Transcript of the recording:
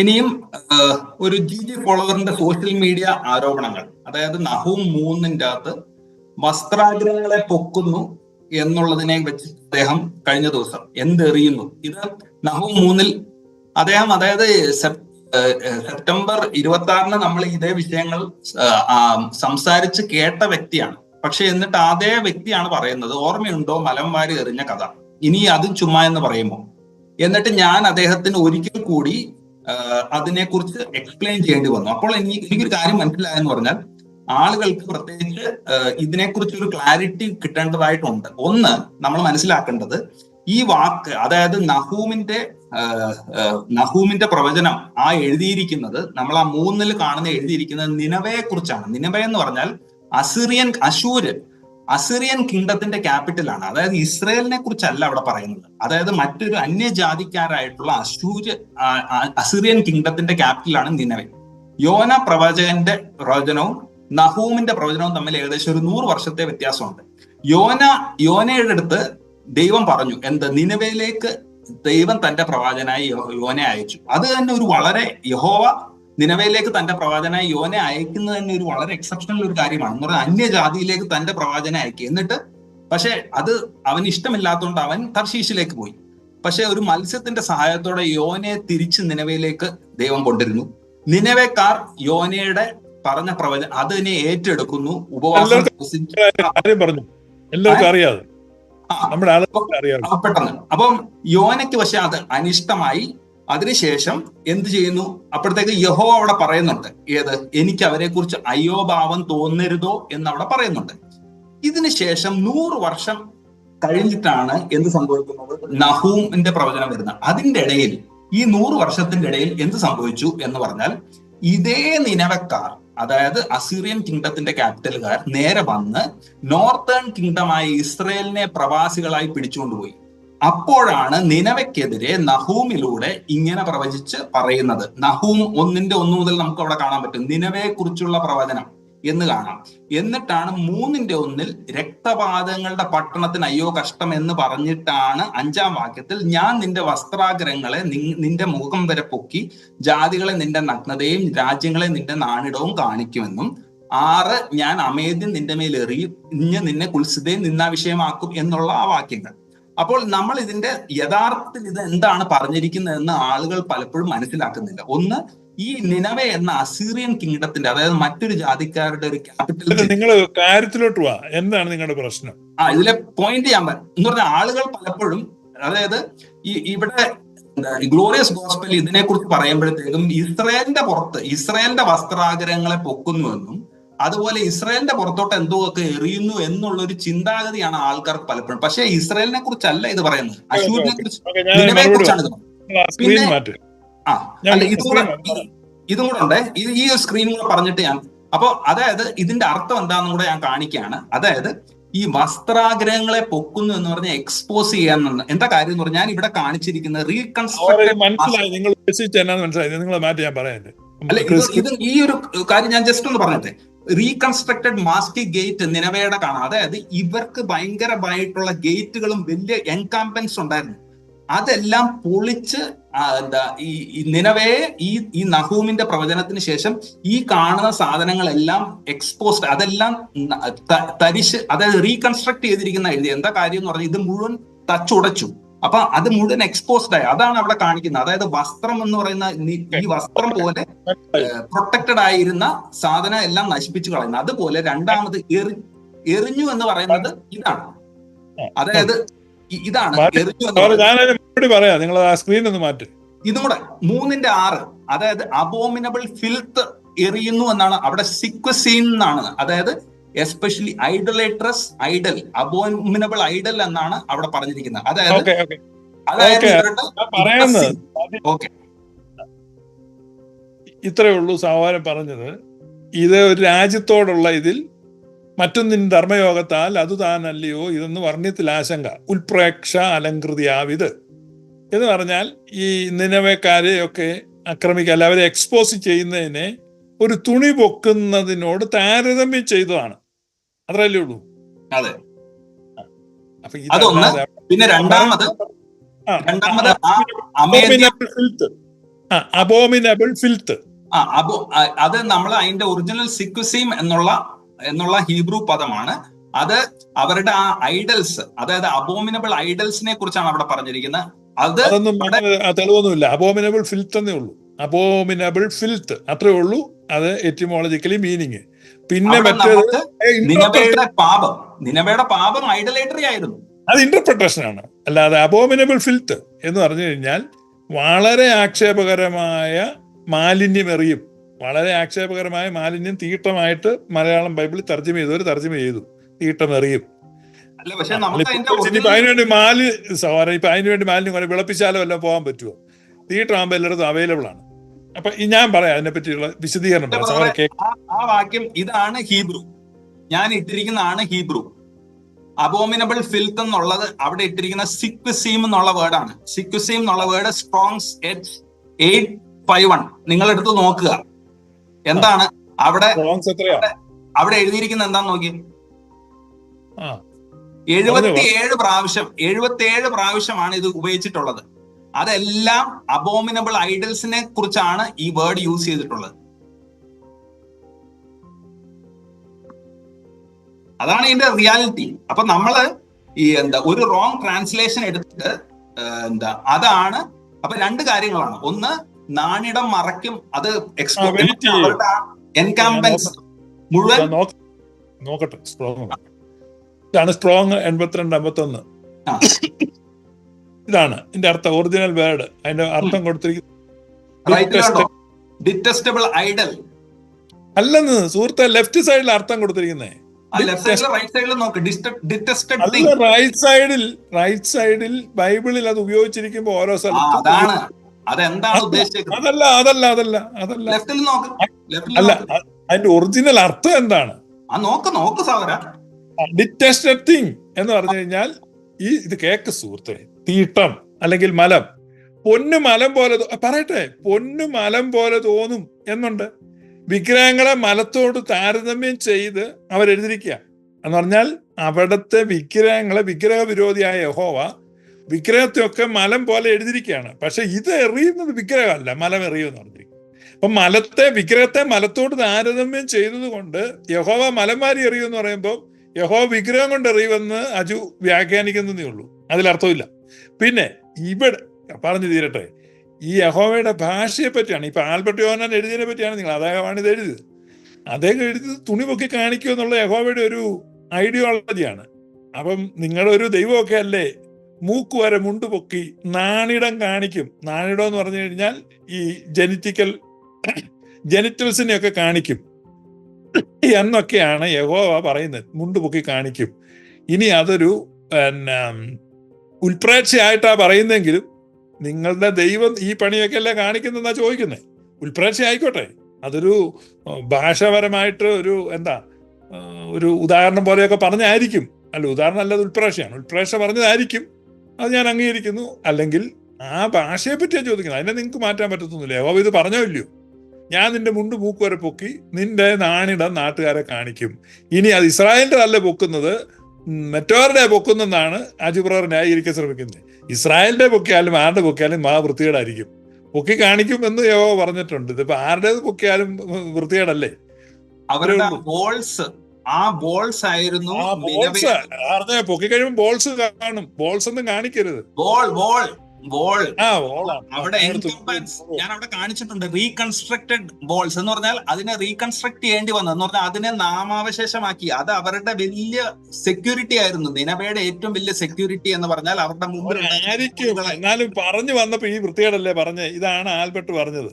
ഇനിയും ഒരു G G ഫോളോവറിന്റെ സോഷ്യൽ മീഡിയ ആരോപണങ്ങൾ അതായത് നഹൂം മൂന്നിന്റെ അകത്ത് വസ്ത്രാഗ്രഹങ്ങളെ പൊക്കുന്നു എന്നുള്ളതിനെ വെച്ച് അദ്ദേഹം കഴിഞ്ഞ ദിവസം എന്തെറിയുന്നു. ഇത് നഹൂം മൂന്നിൽ അദ്ദേഹം അതായത് സെപ്റ്റംബർ ഇരുപത്തി ആറിന് നമ്മൾ ഇതേ വിഷയങ്ങൾ സംസാരിച്ച് കേട്ട വ്യക്തിയാണ്. പക്ഷെ എന്നിട്ട് അതേ വ്യക്തിയാണ് പറയുന്നത് ഓർമ്മയുണ്ടോ മലം വാരി എറിഞ്ഞ കഥ? ഇനി അതും ചുമ്മാ എന്ന് പറയുമോ? എന്നിട്ട് ഞാൻ അദ്ദേഹത്തിന് ഒരിക്കൽ കൂടി അതിനെക്കുറിച്ച് എക്സ്പ്ലെയിൻ ചെയ്യേണ്ടി വന്നു. അപ്പോൾ എനിക്ക് എനിക്കൊരു കാര്യം മനസ്സിലായെന്ന് പറഞ്ഞാൽ ആളുകൾക്ക് പ്രത്യേകിച്ച് ഇതിനെക്കുറിച്ച് ഒരു ക്ലാരിറ്റി കിട്ടേണ്ടതായിട്ടുണ്ട്. ഒന്ന് നമ്മൾ മനസ്സിലാക്കേണ്ടത് ഈ വാക്ക് അതായത് നഹൂമിന്റെ നഹൂമിന്റെ പ്രവചനം ആ എഴുതിയിരിക്കുന്നത് നമ്മൾ ആ മൂന്നിൽ കാണുന്ന എഴുതിയിരിക്കുന്നത് നിനവയെ കുറിച്ചാണ് എന്ന് പറഞ്ഞാൽ അസിറിയൻ അശൂര് അസിറിയൻ കിങ്ഡത്തിന്റെ ക്യാപിറ്റലാണ്. അതായത് ഇസ്രയേലിനെ കുറിച്ചല്ല അവിടെ പറയുന്നത്. അതായത് മറ്റൊരു അന്യജാതിക്കാരായിട്ടുള്ള അസൂര്യ അസിറിയൻ കിങ്ഡത്തിന്റെ ക്യാപിറ്റലാണ് നിനവെ യോന പ്രവചകന്റെ പ്രവചനവും നഹൂമിന്റെ പ്രവചനവും തമ്മിൽ ഏകദേശം ഒരു നൂറ് വർഷത്തെ വ്യത്യാസമുണ്ട്. യോന യോനയുടെ അടുത്ത് ദൈവം പറഞ്ഞു എന്ത്? നിനവയിലേക്ക് ദൈവം തന്റെ പ്രവാചനായി യോനെ അയച്ചു. അത് തന്നെ ഒരു വളരെ യഹോവ നിലവയിലേക്ക് തന്റെ പ്രവാചനായി യോനെ അയക്കുന്നത് തന്നെ ഒരു വളരെ എക്സെപ്ഷണൽ ഒരു കാര്യമാണ്. എന്ന് പറഞ്ഞാൽ അന്യജാതിയിലേക്ക് തന്റെ പ്രവാചന അയക്കി എന്നിട്ട് പക്ഷെ അത് അവന് ഇഷ്ടമില്ലാത്തതുകൊണ്ട് അവൻ തർശീഷിലേക്ക് പോയി. പക്ഷെ ഒരു മത്സ്യത്തിന്റെ സഹായത്തോടെ യോനെ തിരിച്ച് നിലവയിലേക്ക് ദൈവം കൊണ്ടിരുന്നു നിലവേക്കാർ യോനയുടെ പറഞ്ഞ പ്രവചനം അതിനെ ഏറ്റെടുക്കുന്നു. ഉപവാസം എല്ലാവർക്കും അറിയാതെ. നമ്മുടെ പെട്ടെന്ന്. അപ്പം യോനയ്ക്ക് പക്ഷെ അത് അനിഷ്ടമായി. അതിനുശേഷം എന്ത് ചെയ്യുന്നു? അപ്പോഴത്തേക്ക് യഹോ അവിടെ പറയുന്നുണ്ട്. ഏത്? എനിക്ക് അവരെ കുറിച്ച് അയ്യോഭാവം തോന്നരുതോ എന്ന് അവിടെ പറയുന്നുണ്ട്. ഇതിനുശേഷം നൂറ് വർഷം കഴിഞ്ഞിട്ടാണ് എന്ത് സംഭവിക്കുന്നത്? നഹൂമിന്റെ പ്രവചനം വരുന്നത്. അതിന്റെ ഇടയിൽ ഈ നൂറ് വർഷത്തിന്റെ ഇടയിൽ എന്ത് സംഭവിച്ചു എന്ന് പറഞ്ഞാൽ ഇതേ നിലവക്കാർ അതായത് അസീറിയൻ കിങ്ഡത്തിന്റെ ക്യാപിറ്റലുകാർ നേരെ വന്ന് നോർത്തേൺ കിങ്ഡമായ ഇസ്രയേലിനെ പ്രവാസികളായി പിടിച്ചുകൊണ്ടുപോയി അപ്പോഴാണ് നിനവയ്ക്കെതിരെ നഹൂമിലൂടെ ഇങ്ങനെ പ്രവചിച്ച് പറയുന്നത്. നഹൂം ഒന്നിന്റെ ഒന്ന് മുതൽ നമുക്ക് അവിടെ കാണാൻ പറ്റും. നിനവയെ കുറിച്ചുള്ള പ്രവചനം എന്ന് കാണാം. എന്നിട്ടാണ് മൂന്നിന്റെ ഒന്നിൽ രക്തപാതങ്ങളുടെ പട്ടണത്തിന് അയ്യോ കഷ്ടം എന്ന് പറഞ്ഞിട്ടാണ് അഞ്ചാം വാക്യത്തിൽ ഞാൻ നിന്റെ വസ്ത്രാഗ്രഹങ്ങളെ നിന്റെ മുഖം വരെ പൊക്കി ജാതികളെ നിന്റെ നഗ്നതയും രാജ്യങ്ങളെ നിന്റെ നാണിടവും കാണിക്കുമെന്നും ആറ് ഞാൻ അമേദ്യം നിന്റെ മേൽ എറിയും ഇഞ്ഞ് നിന്നെ കുൽസിതയും നിന്നാ വിഷയമാക്കും എന്നുള്ള ആ വാക്യങ്ങൾ. അപ്പോൾ നമ്മൾ ഇതിന്റെ യഥാർത്ഥത്തിൽ ഇത് എന്താണ് പറഞ്ഞിരിക്കുന്നതെന്ന് ആളുകൾ പലപ്പോഴും മനസ്സിലാക്കുന്നില്ല. ഒന്ന് ഈ നിലവെ എന്ന അസീറിയൻ കിങ്ഡത്തിന്റെ അതായത് മറ്റൊരു ജാതിക്കാരുടെ ഒരു ക്യാപിറ്റൽ നിങ്ങൾ കാര്യത്തിലോട്ട് വാ. എന്താണ് നിങ്ങളുടെ പ്രശ്നം? ആ ഇതിലെ പോയിന്റ് ചെയ്യാൻ പറ്റും എന്ന് പറഞ്ഞാൽ ആളുകൾ പലപ്പോഴും അതായത് ഈ ഇവിടെ ഗ്ലോറിയസ് ഗോസ്പൽ ഇതിനെ കുറിച്ച് പറയുമ്പോഴത്തേക്കും ഇസ്രയേലിന്റെ പുറത്ത് ഇസ്രയേലിന്റെ വസ്ത്രാഗ്രഹങ്ങളെ പൊക്കുന്നുവെന്നും അതുപോലെ ഇസ്രയേലിന്റെ പുറത്തോട്ട് എന്തോ ഒക്കെ എറിയുന്നു എന്നുള്ള ഒരു ചിന്താഗതിയാണ് ആൾക്കാർക്ക് പലപ്പോഴും. പക്ഷേ ഇസ്രയേലിനെ കുറിച്ചല്ല ഇത് പറയുന്നത്. അശൂരിനെ കുറിച്ച് മറുപടി കുറിച്ചാണ് ഇത് പിന്നെ- ആ അല്ല ഇതും കൂടെ screen മാറ്റാം. ഈ- ഇതും കൂടെ ഉണ്ട്. ഇത് ഈ സ്ക്രീനും കൂടെ പറഞ്ഞിട്ട് ഞാൻ അപ്പൊ അതായത് ഇതിന്റെ അർത്ഥം എന്താണെന്നും കൂടെ ഞാൻ കാണിക്കുകയാണ്. അതായത് ഈ വസ്ത്രാഗ്രഹങ്ങളെ പൊക്കുന്നു എന്ന് പറഞ്ഞാൽ എക്സ്പോസ് ചെയ്യാൻ എന്താ കാര്യം എന്ന് പറഞ്ഞാൽ ഞാൻ ഇവിടെ കാണിച്ചിരിക്കുന്നത് റീകൺസ്ട്രക്ട് മനസ്സിലായി. നിങ്ങൾ മനസ്സിലായി. നിങ്ങൾ മാറ്റി ഞാൻ പറയാൻ അല്ല ഇത് ഈ ഒരു കാര്യം ഞാൻ ജസ്റ്റ് ഒന്ന് പറഞ്ഞിട്ടെ. റീകൺസ്ട്രക്റ്റഡ് മാസ്കി ഗേറ്റ് നിലവേടെ കാണാം. അതായത് ഇവർക്ക് ഭയങ്കരമായിട്ടുള്ള ഗേറ്റുകളും വലിയ എൻകാമ്പൻസ് ഉണ്ടായിരുന്നു. അതെല്ലാം പൊളിച്ച് എന്താ ഈ നിലവേ ഈ ഈ നഹൂമിന്റെ പ്രവചനത്തിന് ശേഷം ഈ കാണുന്ന സാധനങ്ങളെല്ലാം എക്സ്പോസ്ഡ് അതെല്ലാം തരിശ് അതായത് റീകൺസ്ട്രക്ട് ചെയ്തിരിക്കുന്ന എഴുതി എന്താ കാര്യം എന്ന് പറഞ്ഞാൽ ഇത് മുഴുവൻ തച്ചുടച്ചു അപ്പൊ അത് മുഴുവൻ എക്സ്പോസ്ഡ് ആയി. അതാണ് അവിടെ കാണിക്കുന്നത്. അതായത് വസ്ത്രം എന്ന് പറയുന്ന ഈ വസ്ത്രം പോലെ പ്രൊട്ടക്റ്റഡ് ആയിരുന്ന സാധനം എല്ലാം നശിപ്പിച്ചു കളയുന്നത്. അതുപോലെ രണ്ടാമത് എറി എറിഞ്ഞു എന്ന് പറയുന്നത് ഇതാണ്. അതായത് ഇതാണ്. എറിഞ്ഞു പറയാം. നിങ്ങൾ ആ സ്ക്രീൻ ഒന്ന് മാറ്റ്. ഇതും കൂടെ മൂന്നിന്റെ ആറ്. അതായത് അബോമിനബിൾ ഫിൽത്ത് എറിയുന്നു എന്നാണ്. അവിടെ സിക്വസീൻ എന്നാണ്. അതായത് especially idolatrous idol abominable idol എന്നാണ് അവിടെ പറഞ്ഞിരിക്കുന്നത്. അതായത് ഓക്കെ ഇത്രയേ ഉള്ളൂ സഹോദരൻ പറഞ്ഞത്. ഇത് ഒരു രാജ്യത്തോടുള്ള ഇതിൽ മറ്റൊന്നിൻ ധർമ്മയോഗത്താൽ അത് താനല്ലയോ ഇതെന്ന് വർണ്യത്തിൽ ആശങ്ക. ഉൽപ്രേക്ഷ അലങ്കൃതിയാവിത് എന്ന് പറഞ്ഞാൽ ഈ നിലവേക്കാരെയൊക്കെ ആക്രമിക്കുക അല്ല അവരെ എക്സ്പോസ് ചെയ്യുന്നതിനെ ഒരു തുണി പൊക്കുന്നതിനോട് താരതമ്യം ചെയ്തതാണ്. അത്രയല്ലേ ഉള്ളൂ? അതെ. അപ്പൊ അതൊന്ന്. പിന്നെ രണ്ടാമത് രണ്ടാമത് അബോമിനബിൾ ഫിൽത്ത് അബോ അത് നമ്മൾ അതിന്റെ ഒറിജിനൽ സിക്വസീം എന്നുള്ള എന്നുള്ള ഹീബ്രു പദമാണ്. അത് അവരുടെ ആ ഐഡൽസ് അതായത് അബോമിനബിൾ ഐഡൽസിനെ കുറിച്ചാണ് അവിടെ പറഞ്ഞിരിക്കുന്നത്. അത് അതൊന്നും തെളിവൊന്നുമില്ല. അബോമിനബിൾ ഫിൽത്ത് എന്നേ ഉള്ളൂ. അബോമിനബിൾ ഫിൽത്ത് അത്രേ ഉള്ളൂ. അത് എറ്റിമോളജിക്കലി മീനിങ് പിന്നെ മറ്റേത് നിനവയുടെ പാപം. നിനവയുടെ പാപം ഐഡലേറ്ററി ആയിരുന്നു. അത് ഇന്റർപ്രിട്ടേഷൻ ആണ്. അല്ലാതെ അബോമിനബിൾ ഫിൽത്ത് എന്ന് പറഞ്ഞു കഴിഞ്ഞാൽ വളരെ ആക്ഷേപകരമായ മാലിന്യം എറിയും. വളരെ ആക്ഷേപകരമായ മാലിന്യം തീട്ടമായിട്ട് മലയാളം ബൈബിളിൽ തർജമ ചെയ്തവർ തർജമ ചെയ്തു. തീട്ടം എറിയും. അല്ല പക്ഷെ നമുക്ക് അതിന്റെ ഇപ്പൊ original- അതിനുവേണ്ടി മാലി സഹോദരൻ ഇപ്പൊ അതിനുവേണ്ടി മാലിന്യം വിളപ്പിച്ചാലോ എല്ലാം പോകാൻ പറ്റുമോ തീട്ടാകുമ്പോൾ എല്ലായിടത്തും അവൈലബിൾ ആണ്. അപ്പൊ ഞാൻ പറയാം അതിനെ പറ്റിയുള്ള വിശദീകരണം ആ- വാക്യം ഇതാണ് ഹീബ്രു. ഞാൻ ഇട്ടിരിക്കുന്നതാണ് ഹീബ്രു. അബോമിനബിൾ ഫിൽത്ത് എന്നുള്ളത് അവിടെ ഇട്ടിരിക്കുന്ന സിക്വസീം എന്നുള്ള വേർഡാണ്. സിക്വസീം എന്നുള്ള word Strong's H eight five one നിങ്ങൾ എടുത്ത് നോക്കുക. എന്താണ് അവിടെ അവിടെ എഴുതിയിരിക്കുന്ന എന്താന്ന് നോക്കി? എഴുപത്തിയേഴ് പ്രാവശ്യം എഴുപത്തിയേഴ് പ്രാവശ്യമാണ് ഇത് ഉപയോഗിച്ചിട്ടുള്ളത്. അതെല്ലാം അബോമിനബിൾ ഐഡൽസിനെ കുറിച്ചാണ് ഈ വേർഡ് യൂസ് ചെയ്തിട്ടുള്ളത്. അതാണ് ഇതിന്റെ റിയാലിറ്റി അപ്പൊ നമ്മൾ ഈ എന്താ ഒരു റോങ് ട്രാൻസ്ലേഷൻ എടുത്തിട്ട് എന്താ അതാണ്. അപ്പൊ രണ്ട് കാര്യങ്ങളാണ്. ഒന്ന് നാണിടം മറയ്ക്കും അത്. എൻകാമ്പൻസ് മുഴുവൻ നോക്കട്ടെ സ്ട്രോങ് ആണ്. സ്ട്രോങ് എൺപത്തിരണ്ട് അമ്പത്തൊന്ന് ആ. ഇതാണ്. ഇതിന്റെ അർത്ഥം ഒറിജിനൽ വേർഡ് അതിന്റെ അർത്ഥം കൊടുത്തിരിക്കുന്നത് ഡിറ്റസ്റ്റബിൾ ഐഡൽ അല്ലെന്ന് സുഹൃത്തെ ലെഫ്റ്റ് സൈഡിൽ അർത്ഥം കൊടുത്തിരിക്കുന്നേ. ലെഫ്റ്റ് സൈഡിലും റൈറ്റ് സൈഡിലും നോക്ക്. ഡിറ്റസ്റ്റഡ് അല്ല റൈറ്റ് സൈഡിൽ റൈറ്റ് സൈഡിൽ ബൈബിളിൽ അത് ഉപയോഗിച്ചിരിക്കുമ്പോ ഓരോ സ്ഥലത്തും അതാണ്. അതെന്താണ് അതല്ല അതല്ല അതല്ല അതല്ല. ലെഫ്റ്റിൽ നോക്ക്. ലെഫ്റ്റിൽ അല്ല അതിന്റെ ഒറിജിനൽ അർത്ഥം എന്താണ്? ആ നോക്ക് നോക്ക് സഹോദര ഡിറ്റസ്റ്റഡ് തിങ് എന്ന് പറഞ്ഞു കഴിഞ്ഞാൽ ഈ ഇത് കേക്ക് സുഹൃത്തെ. തീട്ടം അല്ലെങ്കിൽ മലം. പൊന്നു മലം പോലെ പറയട്ടെ പൊന്നു മലം പോലെ തോന്നും എന്നുണ്ട്. വിഗ്രഹങ്ങളെ മലത്തോട് താരതമ്യം ചെയ്ത് അവരെഴുതിരിക്കുക എന്ന് പറഞ്ഞാൽ അവിടുത്തെ വിഗ്രഹങ്ങളെ വിഗ്രഹ വിരോധിയായ യഹോവ വിഗ്രഹത്തെയൊക്കെ മലം പോലെ എഴുതിയിരിക്കുകയാണ്. പക്ഷെ ഇത് എറിയുന്നത് വിഗ്രഹമല്ല മലം എറിയുമെന്ന് പറഞ്ഞിരിക്കും അപ്പൊ മലത്തെ വിഗ്രഹത്തെ മലത്തോട് താരതമ്യം ചെയ്തതുകൊണ്ട് യഹോവ മലമാരി എറിയുമെന്ന് പറയുമ്പോൾ യഹോവ വിഗ്രഹം കൊണ്ട് എറിയുമെന്ന് അജു വ്യാഖ്യാനിക്കുന്നതേ ഉള്ളൂ. അതിലർത്ഥമില്ല. പിന്നെ ഇവിടെ പറഞ്ഞു തീരട്ടെ ഈ യഹോവയുടെ ഭാഷയെ പറ്റിയാണ് ഇപ്പൊ ആൽബർട്ട് യോഹനാൻ എഴുതിയതിനെ പറ്റിയാണ് നിങ്ങൾ അദ്ദേഹമാണ് ഇത് എഴുതിയത്. അദ്ദേഹം എഴുതിയത് തുണി പൊക്കി കാണിക്കുക എന്നുള്ള യഹോവയുടെ ഒരു ഐഡിയോളജിയാണ് അപ്പം നിങ്ങളൊരു ദൈവമൊക്കെ അല്ലേ? മൂക്ക് വരെ മുണ്ട് പൊക്കി നാണിടം കാണിക്കും. നാണിടം എന്ന് പറഞ്ഞു കഴിഞ്ഞാൽ ഈ ജനറ്റിക്കൽ ജെനിറ്റൽസിനെയൊക്കെ കാണിക്കും. എന്നൊക്കെയാണ് യഹോവ പറയുന്നത്. മുണ്ട് പൊക്കി കാണിക്കും. ഇനി അതൊരു പിന്നെ ഉൽപ്രേക്ഷയായിട്ടാ പറയുന്നെങ്കിലും നിങ്ങളുടെ ദൈവം ഈ പണിയൊക്കെ അല്ലേ കാണിക്കുന്നെന്നാ ചോദിക്കുന്നത് ഉൽപ്രേക്ഷ ആയിക്കോട്ടെ അതൊരു ഭാഷാപരമായിട്ട് ഒരു എന്താ ഒരു ഉദാഹരണം പോലെയൊക്കെ പറഞ്ഞായിരിക്കും. അല്ല ഉദാഹരണം അല്ലാതെ ഉൽപ്രേക്ഷയാണ്. ഉൽപ്രേക്ഷ പറഞ്ഞതായിരിക്കും. അത് ഞാൻ അംഗീകരിക്കുന്നു. അല്ലെങ്കിൽ ആ ഭാഷയെ പറ്റിയാണ് ചോദിക്കുന്നത്. അതിനെ നിങ്ങൾക്ക് മാറ്റാൻ പറ്റത്തൊന്നുമില്ല. യഹോവ ഇത് പറഞ്ഞോ ഇല്ലയോ? ഞാൻ നിന്റെ മുണ്ട് മൂക്ക് വരെ പൊക്കി നിന്റെ നാണിടം നാട്ടുകാരെ കാണിക്കും. ഇനി അത് ഇസ്രായേലിന്റെ അല്ല പൊക്കുന്നത്. മറ്റവരുടെ പൊക്കുന്നെന്നാണ് അജുബ്രർ ന്യായീകരിക്കാൻ ശ്രമിക്കുന്നത്. ഇസ്രായേലിന്റെ പൊക്കിയാലും ആരുടെ പൊക്കിയാലും മാ വൃത്തികേടായിരിക്കും പൊക്കി കാണിക്കും എന്ന് യോ പറഞ്ഞിട്ടുണ്ട്. ഇതിപ്പോ ആരുടേത് പൊക്കിയാലും വൃത്തികേടല്ലേ? അവരുടെ ബോൾസ് ആ ബോൾസ് ആയിരുന്നു പൊക്കി കഴിയുമ്പോൾ ബോൾസ് കാണും. ബോൾസ് ഒന്നും കാണിക്കരുത്. ബോൾ ബോൾ ബോൾ അവിടെ എൻകംബൻസ് ഞാൻ അവിടെ കാണിച്ചിട്ടുണ്ട്. റീകൺസ്ട്രക്റ്റഡ് ബോൾസ് എന്ന് പറഞ്ഞാൽ അതിനെ റീകൺസ്ട്രക്ട് ചെയ്യേണ്ടി വന്നത് എന്ന് പറഞ്ഞാൽ അതിനെ നാമാവശേഷമാക്കി. അത് അവരുടെ വലിയ സെക്യൂരിറ്റി ആയിരുന്നു. നിനവയുടെ ഏറ്റവും വലിയ സെക്യൂരിറ്റി എന്ന് പറഞ്ഞാൽ അവരുടെ മുമ്പിൽ എന്നാലും പറഞ്ഞു വന്നപ്പോ ഈ വൃത്തികേടല്ലേ പറഞ്ഞേ ഇതാണ് ആൽബർട്ട് പറഞ്ഞത്.